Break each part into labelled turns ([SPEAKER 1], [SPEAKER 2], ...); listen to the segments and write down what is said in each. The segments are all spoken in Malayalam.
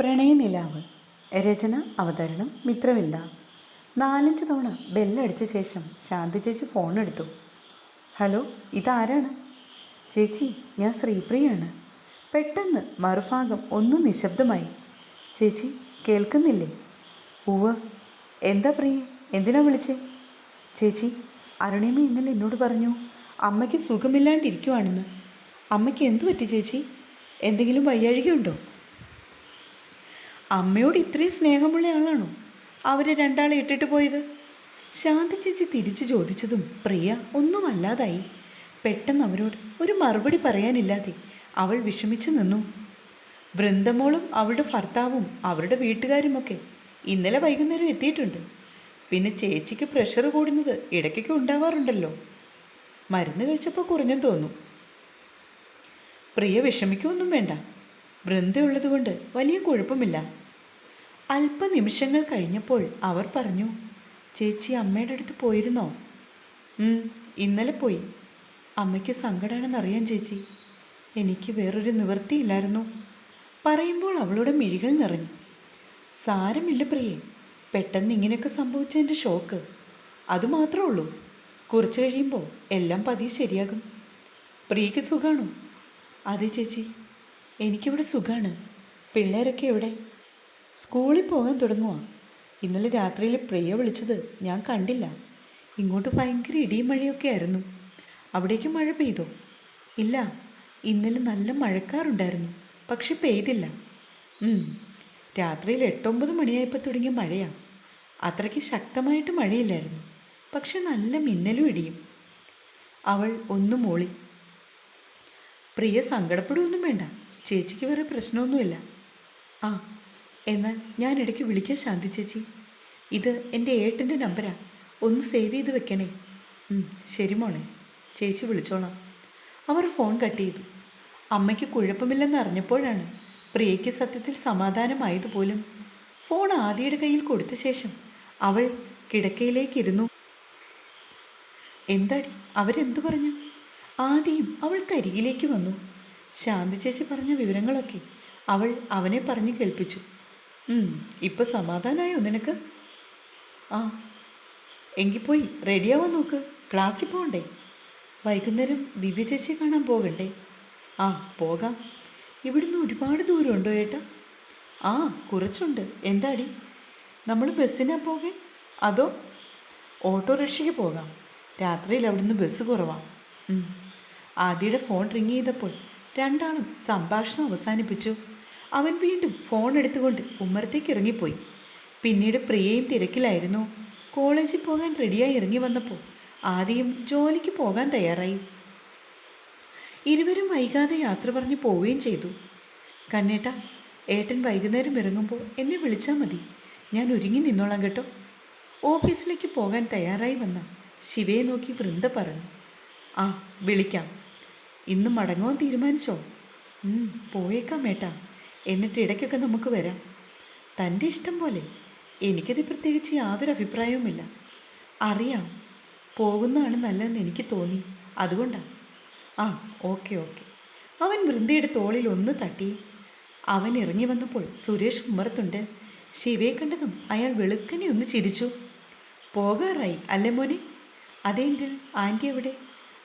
[SPEAKER 1] പ്രണയനിലാവ്. രചന അവതരണം മിത്രവിന്ദ. നാലഞ്ച് തവണ ബെല്ലടിച്ച ശേഷം ശാന്തി ചേച്ചി ഫോൺ എടുത്തു ഹലോ ഇതാരാണ്? ചേച്ചി ഞാൻ ശ്രീപ്രിയാണ്. പെട്ടെന്ന് മറുഭാഗം ഒന്ന് നിശബ്ദമായി. ചേച്ചി കേൾക്കുന്നില്ലേ? ഉവ എന്താ പ്രിയ? എന്തിനാ വിളിച്ചേ? ചേച്ചി അരുണിമ ഇന്നലെ എന്നോട് പറഞ്ഞു അമ്മയ്ക്ക് സുഖമില്ലാണ്ടിരിക്കുവാണെന്ന്. അമ്മയ്ക്ക് എന്തു പറ്റി ചേച്ചി? എന്തെങ്കിലും വയ്യാഴികയുണ്ടോ? അമ്മയോട് ഇത്രയും സ്നേഹമുള്ള ആളാണോ? അവരെ രണ്ടാളെ ഇട്ടിട്ട് പോയത്? ശാന്തി ചേച്ചി തിരിച്ചു ചോദിച്ചതും പ്രിയ ഒന്നും അല്ലാതായി. പെട്ടെന്ന് അവരോട് ഒരു മറുപടി പറയാനില്ലാതെ അവൾ വിഷമിച്ചു നിന്നു. വൃന്ദമോളും അവളുടെ ഭർത്താവും അവരുടെ വീട്ടുകാരുമൊക്കെ ഇന്നലെ വൈകുന്നേരം എത്തിയിട്ടുണ്ട്. പിന്നെ ചേച്ചിക്ക് പ്രഷർ കൂടുന്നത് ഇടയ്ക്കൊക്കെ ഉണ്ടാവാറുണ്ടല്ലോ. മരുന്ന് കഴിച്ചപ്പോൾ കുറഞ്ഞെന്ന് തോന്നും പ്രിയ വിഷമിക്കൊന്നും വേണ്ട. വൃന്ദയുള്ളതുകൊണ്ട് വലിയ കുഴപ്പമില്ല. അല്പനിമിഷങ്ങൾ കഴിഞ്ഞപ്പോൾ അവർ പറഞ്ഞു ചേച്ചി അമ്മയുടെ അടുത്ത് പോയിരുന്നോ? "ഉം, ഇന്നലെ പോയി. അമ്മയ്ക്ക് സങ്കടമാണെന്നറിയാം ചേച്ചി. എനിക്ക് വേറൊരു നിവൃത്തിയില്ലായിരുന്നു. പറയുമ്പോൾ അവളുടെ മിഴികൾ നിറഞ്ഞു. സാരമില്ല പ്രിയേ പെട്ടെന്ന് ഇങ്ങനെയൊക്കെ സംഭവിച്ച എന്റെ ഷോക്ക് അതുമാത്രമേ ഉള്ളൂ. കുറച്ച് കഴിയുമ്പോൾ എല്ലാം പതിയെ ശരിയാകും. പ്രിയയ്ക്ക് സുഖാണോ? അതെ ചേച്ചി. എനിക്കിവിടെ സുഖമാണ് പിള്ളേരൊക്കെ എവിടെ? സ്കൂളിൽ പോകാൻ തുടങ്ങുക ഇന്നലെ രാത്രിയിൽ പ്രിയ വിളിച്ചത് ഞാൻ കണ്ടില്ല. ഇങ്ങോട്ട് ഭയങ്കര ഇടിയും മഴയൊക്കെ ആയിരുന്നു. അവിടേക്ക് മഴ പെയ്തോ? ഇല്ല. ഇന്നലെ നല്ല മഴക്കാറുണ്ടായിരുന്നു. പക്ഷെ പെയ്തില്ല. രാത്രിയിൽ എട്ടൊമ്പത് മണിയായപ്പോൾ തുടങ്ങിയ മഴയാ. അത്രയ്ക്ക് ശക്തമായിട്ട് മഴയില്ലായിരുന്നു. പക്ഷെ നല്ല മിന്നലും ഇടിയും. അവൾ ഒന്നും മൂളി. പ്രിയ സങ്കടപ്പെടുകയൊന്നും വേണ്ട. ചേച്ചിക്ക് വേറെ പ്രശ്നമൊന്നുമില്ല. ആ എന്നാൽ ഞാൻ ഇടയ്ക്ക് വിളിക്കാം ശാന്തി ചേച്ചി. ഇത് എന്റെ ഏട്ടന്റെ നമ്പരാ. ഒന്ന് സേവ് ചെയ്ത് വെക്കണേ. ശരി മോളെ. ചേച്ചി വിളിച്ചോളാം. അവർ ഫോൺ കട്ട് ചെയ്തു. അമ്മയ്ക്ക് കുഴപ്പമില്ലെന്ന് അറിഞ്ഞപ്പോഴാണ് പ്രിയയ്ക്ക് സത്യത്തിൽ സമാധാനമായതുപോലും ഫോൺ ആദിയുടെ കയ്യിൽ കൊടുത്ത ശേഷം അവൾ കിടക്കയിലേക്കിരുന്നു. എന്താടി? അവരെന്തു പറഞ്ഞു? ആദ്യം അവൾ കരികിലേക്ക് വന്നു. ശാന്തി ചേച്ചി പറഞ്ഞ വിവരങ്ങളൊക്കെ അവൾ അവനെ പറഞ്ഞു കേൾപ്പിച്ചു. ഇപ്പം സമാധാനമായോ നിനക്ക്? ആ എങ്കിൽ പോയി റെഡിയാവാൻ നോക്ക്. ക്ലാസ്സിൽ പോകണ്ടേ? വൈകുന്നേരം ദിവ്യ ചേച്ചിയെ കാണാൻ പോകണ്ടേ? ആ പോകാം. ഇവിടുന്ന് ഒരുപാട് ദൂരമുണ്ടോ ഏട്ടാ? ആ കുറച്ചുണ്ട്. എന്താടി? നമ്മൾ ബസ്സിനാ പോകെ? അതോ ഓട്ടോറിക്ഷയ്ക്ക് പോകാം? രാത്രിയിൽ അവിടുന്ന് ബസ് കുറവാണ് ആദ്യയുടെ ഫോൺ റിങ് ചെയ്തപ്പോൾ രണ്ടാളും സംഭാഷണം അവസാനിപ്പിച്ചു. അവൻ വീണ്ടും ഫോൺ എടുത്തുകൊണ്ട് ഉമ്മറത്തേക്ക് ഇറങ്ങിപ്പോയി. പിന്നീട് പ്രിയയും തിരക്കിലായിരുന്നു. കോളേജിൽ പോകാൻ റെഡിയായി ഇറങ്ങി വന്നപ്പോൾ ആദ്യം ജോലിക്ക് പോകാൻ തയ്യാറായി. ഇരുവരും വൈകാതെ യാത്ര പറഞ്ഞ് പോവുകയും ചെയ്തു. കണ്ണേട്ട ഏട്ടൻ വൈകുന്നേരം ഇറങ്ങുമ്പോൾ എന്നെ വിളിച്ചാൽ മതി. ഞാൻ ഒരുങ്ങി നിന്നോളാം കേട്ടോ. ഓഫീസിലേക്ക് പോകാൻ തയ്യാറായി വന്ന ശിവയെ നോക്കി വൃന്ദ പറഞ്ഞു. ആ വിളിക്കാം. ഇന്ന് മടങ്ങുവാൻ തീരുമാനിച്ചോ? പോയേക്കാം ഏട്ടാ. എന്നിട്ട് ഇടയ്ക്കൊക്കെ നമുക്ക് വരാം. തന്റെ ഇഷ്ടം പോലെ. എനിക്കത് പ്രത്യേകിച്ച് യാതൊരു അഭിപ്രായവുമില്ല. അറിയാം. പോകുന്നതാണ് നല്ലതെന്ന് എനിക്ക് തോന്നി. അതുകൊണ്ടാണ് ആ ഓക്കെ ഓക്കെ. അവൻ വൃന്ദയുടെ തോളിൽ ഒന്ന് തട്ടി. അവൻ ഇറങ്ങി വന്നപ്പോൾ സുരേഷ് ഉമ്മറത്തുണ്ട്. ശിവയെ കണ്ടതും അയാൾ വെളുക്കനെ ഒന്ന് ചിരിച്ചു. പോകാറായി അല്ലേ മോനെ? അതെങ്കിൽ ആന്റി എവിടെ?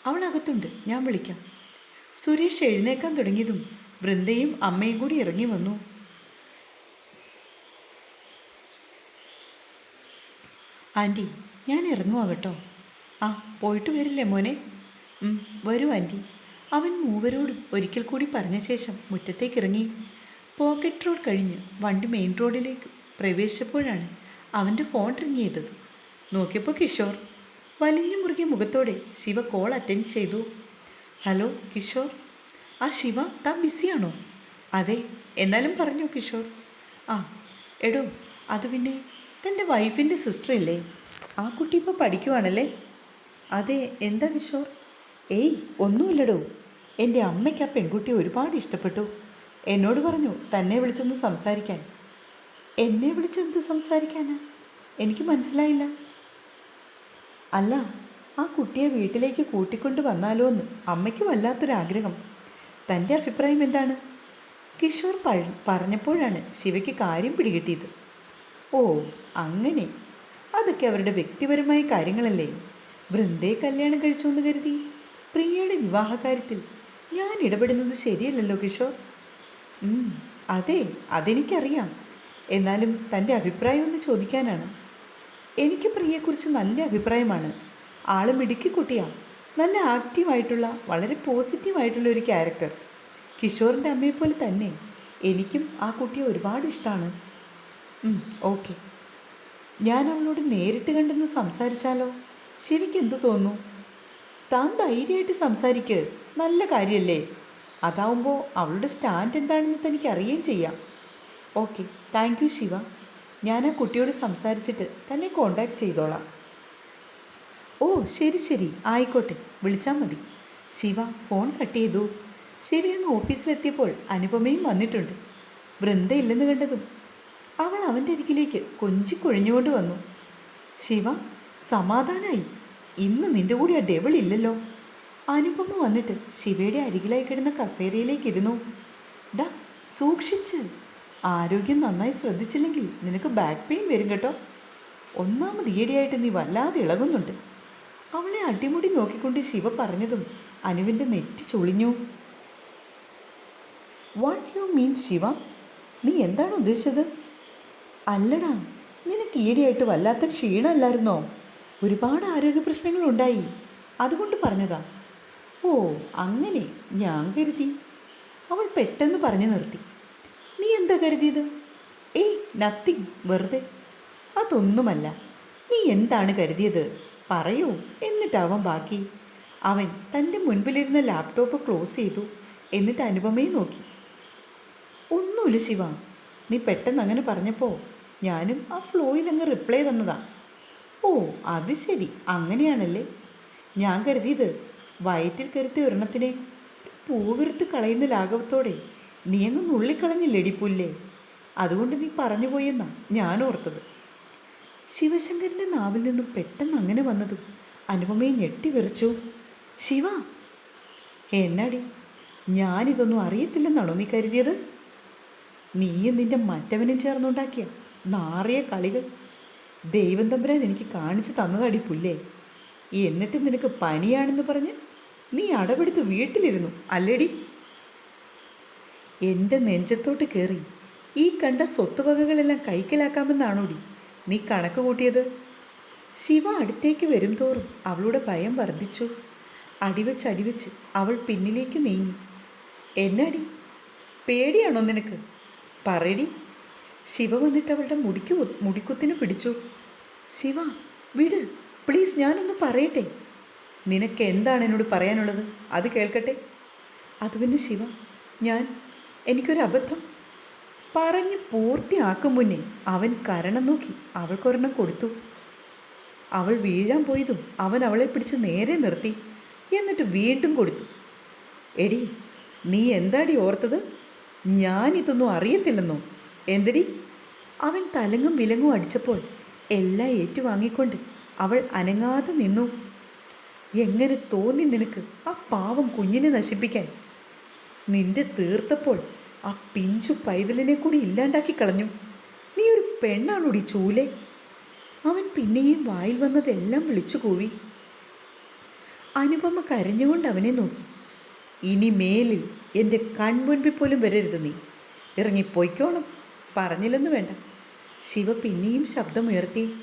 [SPEAKER 1] അവൾ അകത്തുണ്ട്. ഞാൻ വിളിക്കാം. സുരേഷ് എഴുന്നേക്കാൻ തുടങ്ങിയതും വൃന്ദയും അമ്മയും കൂടി ഇറങ്ങി വന്നു. ആന്റി ഞാൻ ഇറങ്ങുവാ കേട്ടോ ആ പോയിട്ട് വരില്ലേ മോനെ? വരൂ ആന്റി അവൻ മൂവരോടും ഒരിക്കൽ കൂടി പറഞ്ഞ ശേഷം മുറ്റത്തേക്ക് ഇറങ്ങി. പോക്കറ്റ് റോഡ് കഴിഞ്ഞ് വണ്ടി മെയിൻ റോഡിലേക്ക് പ്രവേശിച്ചപ്പോഴാണ് അവന്റെ ഫോൺ റിങ്ങിയതത് നോക്കിയപ്പോൾ കിഷോർ. വലിഞ്ഞു മുറുകിയ മുഖത്തോടെ ശിവ കോൾ അറ്റൻഡ് ചെയ്തു. ഹലോ കിഷോർ. ആ ശിവ താൻ ബിസിയാണോ? അതെ എന്നാലും പറഞ്ഞോ കിഷോർ. ആ എടോ അത് പിന്നെ തന്റെ വൈഫിന്റെ സിസ്റ്റർ ഇല്ലേ ആ കുട്ടി ഇപ്പോൾ പഠിക്കുവാണല്ലേ? അതെ എന്താ കിഷോർ? ഏയ് ഒന്നുമില്ലടോ. എന്റെ അമ്മയ്ക്ക് ആ പെൺകുട്ടിയെ ഒരുപാട് ഇഷ്ടപ്പെട്ടു. എന്നോട് പറഞ്ഞു തന്നെ വിളിച്ചൊന്ന് സംസാരിക്കാൻ. എന്നെ വിളിച്ചെന്ത് സംസാരിക്കാനാ? എനിക്ക് മനസ്സിലായില്ല. അല്ല ആ കുട്ടിയെ വീട്ടിലേക്ക് കൂട്ടിക്കൊണ്ടു വന്നാലോ എന്ന് അമ്മയ്ക്ക് വല്ലാത്തൊരാഗ്രഹം. തന്റെ അഭിപ്രായം എന്താണ്? കിഷോർ പഴ- പറഞ്ഞപ്പോഴാണ് ശിവയ്ക്ക് കാര്യം പിടികിട്ടിയത്. ഓ അങ്ങനെ. അതൊക്കെ അവരുടെ വ്യക്തിപരമായ കാര്യങ്ങളല്ലേ. വൃന്ദയെ കല്യാണം കഴിച്ചു എന്ന് കരുതി. പ്രിയയുടെ വിവാഹകാര്യത്തിൽ ഞാൻ ഇടപെടുന്നത് ശരിയല്ലല്ലോ കിഷോർ? അതെ അതെനിക്കറിയാം. എന്നാലും തന്റെ അഭിപ്രായം ഒന്ന് ചോദിക്കാനാണ്. എനിക്ക് പ്രിയയെക്കുറിച്ച് നല്ല അഭിപ്രായമാണ്. ആൾ മിടുക്കി കുട്ടിയാണ്. നല്ല ആക്റ്റീവായിട്ടുള്ള വളരെ പോസിറ്റീവായിട്ടുള്ള ഒരു ക്യാരക്ടർ കിഷോറിന്റെ അമ്മയെപ്പോലെ തന്നെ എനിക്കും ആ കുട്ടിയെ ഒരുപാട് ഇഷ്ടമാണ് ഓക്കെ ഞാൻ അവളോട് നേരിട്ട് കണ്ടെന്ന് സംസാരിച്ചാലോ? ശരിക്കും എന്ത് തോന്നുന്നു? താൻ ധൈര്യമായിട്ട് സംസാരിക്ക്. നല്ല കാര്യമല്ലേ അതാവുമ്പോൾ അവളുടെ സ്റ്റാൻഡ് എന്താണെന്ന് തനിക്ക് അറിയുകയും ചെയ്യാം. Okay thank you Shiva. ഞാൻ ആ കുട്ടിയോട് സംസാരിച്ചിട്ട് തന്നെ കോണ്ടാക്ട് ചെയ്തോളാം. ഓ ശരി ശരി. ആയിക്കോട്ടെ. വിളിച്ചാൽ മതി. ശിവ ഫോൺ കട്ട് ചെയ്തു. ശിവയൊന്ന് ഓഫീസിലെത്തിയപ്പോൾ അനുപമയും വന്നിട്ടുണ്ട്. വൃന്ദ ഇല്ലെന്ന് കണ്ടതും അവൾ അവന്റെ അരികിലേക്ക് കൊഞ്ചി കൊഴിഞ്ഞുകൊണ്ട് വന്നു. ശിവ സമാധാനായി. ഇന്ന് നിന്റെ കൂടെ ആ ഡെവിൾ ഇല്ലല്ലോ. അനുപമ വന്നിട്ട് ശിവയുടെ അരികിലായി കിടന്ന കസേരയിലേക്ക് ഇരുന്നു. ഡാ സൂക്ഷിച്ച്. ആരോഗ്യം നന്നായി ശ്രദ്ധിച്ചില്ലെങ്കിൽ നിനക്ക് ബാക്ക് പെയിൻ വരും കേട്ടോ. ഒന്നാമത് ഈയിടെയായിട്ട് നീ വല്ലാതെ ഇളകുന്നുണ്ട്. അവളെ അടിമുടി നോക്കിക്കൊണ്ട് ശിവ പറഞ്ഞതും അനുവിന്റെ നെറ്റി ചൊളിഞ്ഞു. What you mean Shiva? നീ എന്താണ് ഉദ്ദേശിച്ചത്? അല്ലടാ നിനക്ക് ഈടെയായിട്ട് വല്ലാത്ത ക്ഷീണമല്ലായിരുന്നോ? ഒരുപാട് ആരോഗ്യ പ്രശ്നങ്ങളുണ്ടായി അതുകൊണ്ട് പറഞ്ഞതാ. ഓ അങ്ങനെ ഞാൻ കരുതി. അവൾ പെട്ടെന്ന് പറഞ്ഞു നിർത്തി. നീ എന്താ കരുതിയത്? ഏയ് നത്തിങ് വെറുതെ. അതൊന്നുമല്ല. നീ എന്താണ് കരുതിയത്? പറയൂ എന്നിട്ടാവാം ബാക്കി. അവൻ തന്റെ മുൻപിലിരുന്ന ലാപ്ടോപ്പ് ക്ലോസ് ചെയ്തു. എന്നിട്ട് അനുപമയെ നോക്കി. ഒന്നുമില്ല ശിവ നീ പെട്ടെന്ന് അങ്ങനെ പറഞ്ഞപ്പോൾ ഞാനും ആ ഫ്ലോയിൽ അങ്ങ് റിപ്ലൈ തന്നതാ. ഓ അത് ശരി അങ്ങനെയാണല്ലേ? ഞാൻ കരുതിയത് വയറ്റിൽ കരുത്തി ഒരെണ്ണത്തിനെ പൂവിരുത്ത് കളയുന്ന ലാഘവത്തോടെ നീ അങ്ങ് നുള്ളിക്കളഞ്ഞില്ലേ പുല്ലേ അതുകൊണ്ട് നീ പറഞ്ഞു പോയെന്നാ ഞാൻ ഓർത്തത്. ശിവശങ്കരന്റെ നാവിൽ നിന്നും പെട്ടെന്ന് അങ്ങനെ വന്നതും അനുപമയെ ഞെട്ടി വിറച്ചു. ശിവ എന്നാടി? ഞാനിതൊന്നും അറിയത്തില്ലെന്നാണോ നീ കരുതിയത്? നീയും നിന്റെ മറ്റവനും ചേർന്നുണ്ടാക്കിയ നാറിയ കളികൾ ദൈവം തമ്പുരാൻ എനിക്ക് കാണിച്ചു തന്നതടി പുല്ലേ. എന്നിട്ട് നിനക്ക് പനിയാണെന്ന് പറഞ്ഞ് നീ അടവെടുത്ത് വീട്ടിലിരുന്നു അല്ലേടി? എന്റെ നെഞ്ചത്തോട്ട് കയറി ഈ കണ്ട സ്വത്തുവകകളെല്ലാം കൈക്കലാക്കാമെന്നാണോടി? നീ കണക്ക് കൂട്ടിയത്? ശിവ അടുത്തേക്ക് വരും തോറും അവളുടെ ഭയം വർദ്ധിച്ചു. അടിവെച്ച് അടിവെച്ച് അവൾ പിന്നിലേക്ക് നീങ്ങി. എന്നടി? പേടിയാണോ നിനക്ക്? പറയടി. ശിവ വന്നിട്ട് അവളുടെ മുടിക്ക് മുടിക്കുത്തിന് പിടിച്ചു. ശിവ വിട്. പ്ലീസ് ഞാനൊന്ന് പറയട്ടെ. നിനക്ക് എന്താണ് എന്നോട് പറയാനുള്ളത്? അത് കേൾക്കട്ടെ. അത് പിന്നെ ശിവ ഞാൻ. എനിക്കൊരു അബദ്ധം പറഞ്ഞ് പൂർത്തിയാക്കും മുന്നേ അവൻ കരണം നോക്കി. അവൾക്കൊരെണ്ണം കൊടുത്തു. അവൾ വീഴാൻ പോയതും അവൻ അവളെ പിടിച്ച് നേരെ നിർത്തി. എന്നിട്ട് വീണ്ടും കൊടുത്തു. എടി നീ എന്താടി ഓർത്തത്? ഞാനിതൊന്നും അറിയത്തില്ലെന്നോ? എന്തടി? അവൻ തലങ്ങും വിലങ്ങും അടിച്ചപ്പോൾ എല്ലാം ഏറ്റുവാങ്ങിക്കൊണ്ട് അവൾ അനങ്ങാതെ നിന്നു. എങ്ങനെ തോന്നി നിനക്ക് ആ പാവം കുഞ്ഞിനെ നശിപ്പിക്കാൻ? നിന്റെ തീർത്തപ്പോൾ ആ പിഞ്ചു പൈതലിനെ കൂടി ഇല്ലാണ്ടാക്കി കളഞ്ഞു. നീ ഒരു പെണ്ണാണോടി ചൂലെ? അവൻ പിന്നെയും വായിൽ വന്നതെല്ലാം വിളിച്ചു കൂവി. അനുപമ കരഞ്ഞുകൊണ്ട് അവനെ നോക്കി. ഇനി മേലിൽ എന്റെ കൺമുൻപിൽ പോലും വരരുത് നീ. ഇറങ്ങിപ്പോയിക്കോണം പറഞ്ഞില്ലെന്ന് വേണ്ട. ശിവ പിന്നെയും ശബ്ദമുയർത്തി.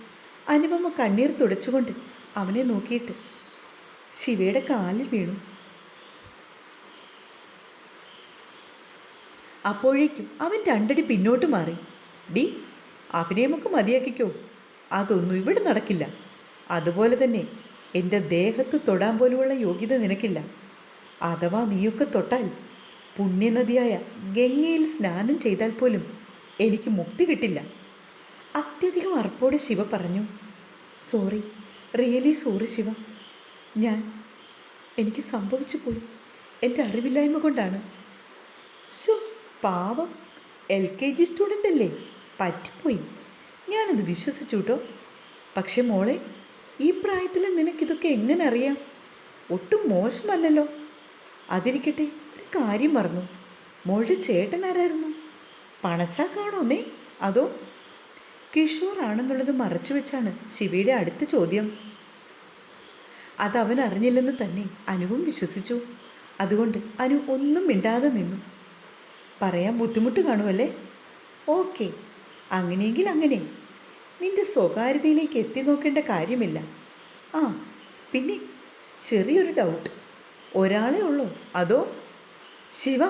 [SPEAKER 1] അനുപമ കണ്ണീർ തുടച്ചുകൊണ്ട് അവനെ നോക്കിയിട്ട് ശിവയുടെ കാലിൽ വീണു. അപ്പോഴേക്കും അവൻ രണ്ടടി പിന്നോട്ട് മാറി. ഡി അഭിനയമൊക്കെ മതിയാക്കിക്കോ. അതൊന്നും ഇവിടെ നടക്കില്ല. അതുപോലെ തന്നെ എന്റെ ദേഹത്ത് തൊടാൻ പോലുമുള്ള യോഗ്യത നിനക്കില്ല. അഥവാ നീയൊക്കെ തൊട്ടാൽ പുണ്യനദിയായ ഗംഗയിൽ സ്നാനം ചെയ്താൽ പോലും എനിക്ക് മുക്തി കിട്ടില്ല. അത്യധികം അർപ്പോടെ ശിവ പറഞ്ഞു സോറി റിയലി സോറി ശിവ. ഞാൻ എനിക്ക് സംഭവിച്ചു പോയി. എന്റെ അറിവില്ലായ്മ കൊണ്ടാണ്. ശോ പാവം എൽ കെ ജി സ്റ്റുഡന്റ് അല്ലേ? പറ്റിപ്പോയി. ഞാനത് വിശ്വസിച്ചു കേട്ടോ പക്ഷെ മോളെ ഈ പ്രായത്തിൽ നിനക്കിതൊക്കെ എങ്ങനെ അറിയാം? ഒട്ടും മോശമല്ലല്ലോ. അതിരിക്കട്ടെ ഒരു കാര്യം പറഞ്ഞു മോളുടെ ചേട്ടൻ ആരായിരുന്നു? പണച്ചാക്കാണോ നീ? അതോ? കിഷോർ ആണെന്നുള്ളത് മറച്ചു വെച്ചാണ് ശിവയുടെ അടുത്ത ചോദ്യം. അത് അവൻ അറിഞ്ഞില്ലെന്ന് തന്നെ അനുവും വിശ്വസിച്ചു. അതുകൊണ്ട് അനു ഒന്നും മിണ്ടാതെ നിന്നു. പറയാൻ ബുദ്ധിമുട്ട് കാണുമല്ലേ? ഓക്കെ. അങ്ങനെയെങ്കിൽ അങ്ങനെ. നിന്റെ സ്വകാര്യതയിലേക്ക് എത്തി നോക്കേണ്ട കാര്യമില്ല. ആ പിന്നെ ചെറിയൊരു ഡൗട്ട് ഒരാളേ ഉള്ളൂ. അതോ? ശിവ.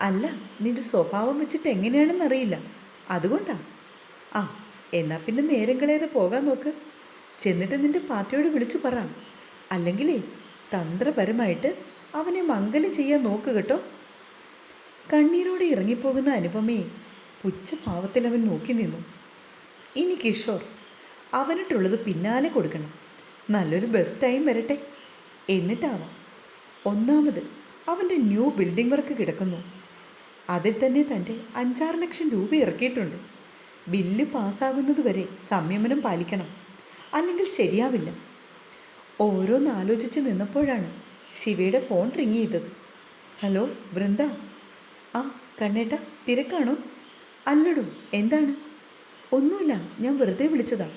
[SPEAKER 1] അല്ല നിന്റെ സ്വഭാവം വെച്ചിട്ട് എങ്ങനെയാണെന്നറിയില്ല അതുകൊണ്ടാ. ആ എന്നാൽ പിന്നെ നേരം കളയാതെ പോകാൻ നോക്ക്. ചെന്നിട്ട് നിന്റെ പാർട്ടിയോട് വിളിച്ചു പറ. അല്ലെങ്കിലേ തന്ത്രപരമായിട്ട് അവനെ മംഗലം ചെയ്യാൻ നോക്ക് കേട്ടോ. കണ്ണീരോടെ ഇറങ്ങിപ്പോകുന്ന അനുപമയെ പുച്ഛഭാവത്തിൽ അവൻ നോക്കി നിന്നു. ഇനി കിഷോർ അവനിട്ടുള്ളത് പിന്നാലെ കൊടുക്കണം. നല്ലൊരു ബസ് ടൈം വരട്ടെ. എന്നിട്ടാവാം. ഒന്നാമത് അവന്റെ ന്യൂ ബിൽഡിംഗ് വർക്ക് കിടക്കുന്നു. അതിൽ തന്നെ തന്റെ അഞ്ചാറ് ലക്ഷം രൂപ ഇറക്കിയിട്ടുണ്ട്. ബില്ല് പാസ്സാകുന്നതുവരെ സംയമനം പാലിക്കണം. അല്ലെങ്കിൽ ശരിയാവില്ല. ഓരോന്നാലോചിച്ച് നിന്നപ്പോഴാണ് ശിവയുടെ ഫോൺ റിങ് ചെയ്തത്. ഹലോ വൃന്ദ. ആ കണ്ണേട്ട തിരക്കാണോ? അല്ലടോ എന്താണ്? ഒന്നുമില്ല ഞാൻ വെറുതെ വിളിച്ചതാ.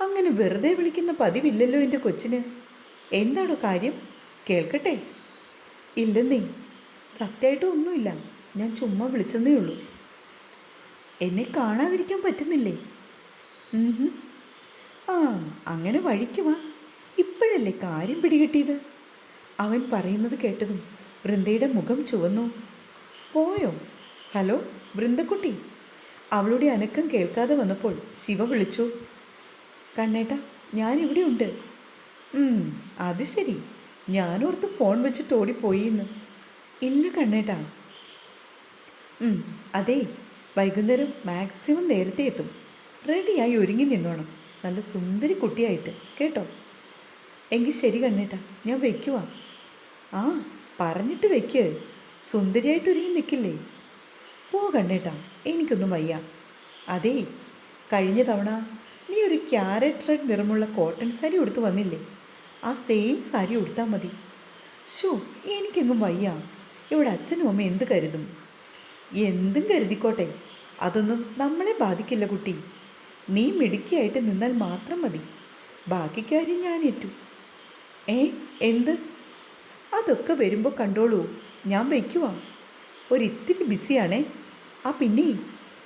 [SPEAKER 1] അങ്ങനെ വെറുതെ വിളിക്കുന്ന പതിവില്ലല്ലോ എന്റെ കൊച്ചിന്. എന്താണോ കാര്യം? കേൾക്കട്ടെ? ഇല്ലെന്നേ സത്യമായിട്ടും ഒന്നുമില്ല ഞാൻ ചുമ്മാ വിളിച്ചെന്നേ ഉള്ളൂ. എന്നെ കാണാതിരിക്കാൻ പറ്റുന്നില്ലേ? ആ അങ്ങനെ വഴിക്കുവാ ഇപ്പോഴല്ലേ കാര്യം പിടികിട്ടിയത്? അവൻ പറയുന്നത് കേട്ടതും വൃന്ദയുടെ മുഖം ചുവന്നു. പോയോ? ഹലോ വൃന്ദക്കുട്ടി. അവളുടെ അനക്കം കേൾക്കാതെ വന്നപ്പോൾ ശിവ വിളിച്ചു. കണ്ണേട്ട ഞാനിവിടെ ഉണ്ട്. അത് ശരി. ഞാനോർത്ത് ഫോൺ വെച്ചിട്ട് ഓടിപ്പോയി എന്ന് ഇല്ല കണ്ണേട്ടാ. അതെ വൈകുന്നേരം മാക്സിമം നേരത്തെ എത്തും. റെഡിയായി ഒരുങ്ങി നിന്നോണം. നല്ല സുന്ദരി കുട്ടിയായിട്ട് കേട്ടോ? എങ്കിൽ ശരി കണ്ണേട്ടാ ഞാൻ വയ്ക്കുവാ. ആ പറഞ്ഞിട്ട് വെക്ക് സുന്ദരിയായിട്ട് ഒരുങ്ങി നിൽക്കില്ലേ? പോ കണ്ണേട്ടാ എനിക്കൊന്നും വയ്യ. അതേ കഴിഞ്ഞ തവണ നീ ഒരു ക്യാരറ്റ് റെഡ് നിറമുള്ള കോട്ടൺ സാരി ഉടുത്ത് വന്നില്ലേ? ആ സെയിം സാരി ഉടുത്താൽ മതി. ഷോ എനിക്കെങ്ങും വയ്യ. ഇവിടെ അച്ഛനും അമ്മ എന്ത് കരുതും? എന്തും കരുതിക്കോട്ടെ അതൊന്നും നമ്മളെ ബാധിക്കില്ല കുട്ടി. നീ മിടുക്കിയായിട്ട് നിന്നാൽ മാത്രം മതി. ബാക്കി കാര്യം ഞാൻ ഏറ്റു ഏ എന്ത്? അതൊക്കെ വരുമ്പോൾ കണ്ടോളൂ. ഞാൻ വയ്ക്കുവാ. ഒരിത്തിരി ബിസിയാണേ. ആ പിന്നെ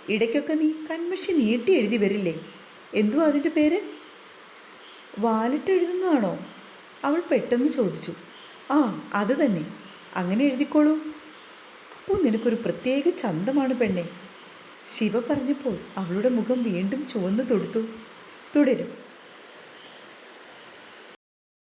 [SPEAKER 1] ഇടയ്ക്കൊക്കെ നീ കൺമഷി നീട്ടി എഴുതി വരില്ലേ? എന്തുവാ അതിന്റെ പേര്? വാലിട്ട് എഴുതുന്നതാണോ? അവൾ പെട്ടെന്ന് ചോദിച്ചു. ആ അത് തന്നെ. അങ്ങനെ എഴുതിക്കോളൂ. അപ്പോൾ നിനക്കൊരു പ്രത്യേക ചന്തമാണ് പെണ്ണെ. ശിവ പറഞ്ഞപ്പോൾ അവളുടെ മുഖം വീണ്ടും ചുവന്നു തൊടുത്തു. തുടരും.